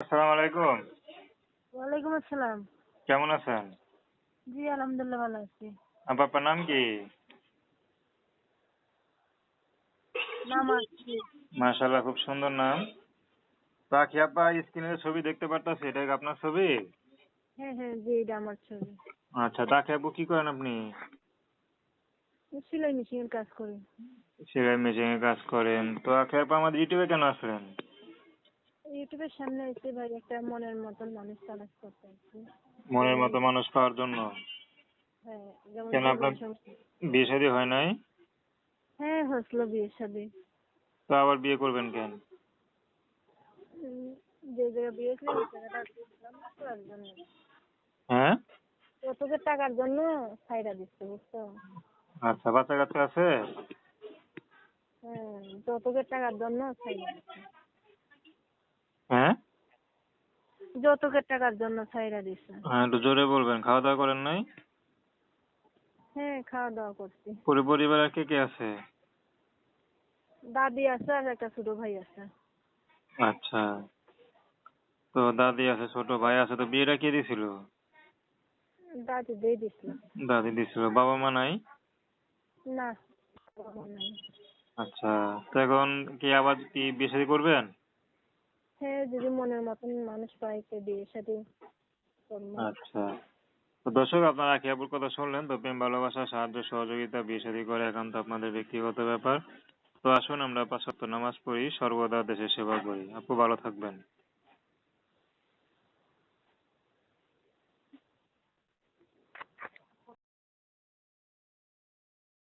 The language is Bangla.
আসসালামু আলাইকুম। ওয়ালাইকুম আসসালাম। কেমন আছেন? জি আলহামদুলিল্লাহ ভালো আছি। আপনার আপনার নাম কি? নাম আসছি মাশাআল্লাহ খুব সুন্দর নাম। পাখি আপা স্ক্রিনে ছবি দেখতে পারতাছি এটা কি আপনার ছবি? হ্যাঁ হ্যাঁ জি এটা আমার ছবি। আচ্ছা তাকে আপু কি করেন আপনি? সেলাই মেশিনের কাজ করি। সেলাই মেশিনে কাজ করেন। তো আখি আপা আমাদের ইউটিউবে কেন আসলেন? ইউটিউবের সামনে এসে ভাই একটা মনের মতন মানুষ তালাশ করতে মনের মতো মানুষ পাওয়ার জন্য? হ্যাঁ কেন আপনার বিয়ে শাদী হয় নাই? হ্যাঁ হসলো বিয়ের সাথে তো আবার বিয়ে করবেন কেন? যে জায়গায় বিয়ে ছিল ওই জায়গাটা করার জন্য। হ্যাঁ? কতকের টাকার জন্য ছাইরা দিচ্ছে বুঝছ? আচ্ছা বাচ্চা কাচ্চা আছে? হ্যাঁ যৌতুকের টাকার জন্য ছাইরা দিচ্ছে। হ্যাঁ? যৌতুকের টাকার জন্য ছাইরা দিচ্ছে হ্যাঁ একটু জোরে বলবেন খাওয়া দাওয়া করেন নাই? হ্যাঁ খাওয়া দাওয়া করছি। পুরো পরিবারে কে কে আছে? দাদি আছে আর একটা ছোট ভাই আছে। আচ্ছা। তো দাদি আছে ছোট ভাই আছে তো বিয়েটা কে দিছিল? দাদি দিয়ে দিছিল। দাদি দিছিল বাবা মা নাই? না বাবা নাই। আচ্ছা তো এখন কি আবার কি বিয়ে শাদী করবেন? মনের মতন মানুষ পাইছে বিয়ের সাথে আচ্ছা। তো দর্শক, আপনারা কেবল কথা শুনলেন তো প্রেম ভালোবাসা, সাহায্য, সহযোগিতা, বিয়ে শাদী করে এখন তো আপনাদের ব্যক্তিগত ব্যাপার। তো আসুন আমরা পাঁচ নামাজ পড়ি, সর্বদা দেশের সেবা করি। আপু, ভালো থাকবেন।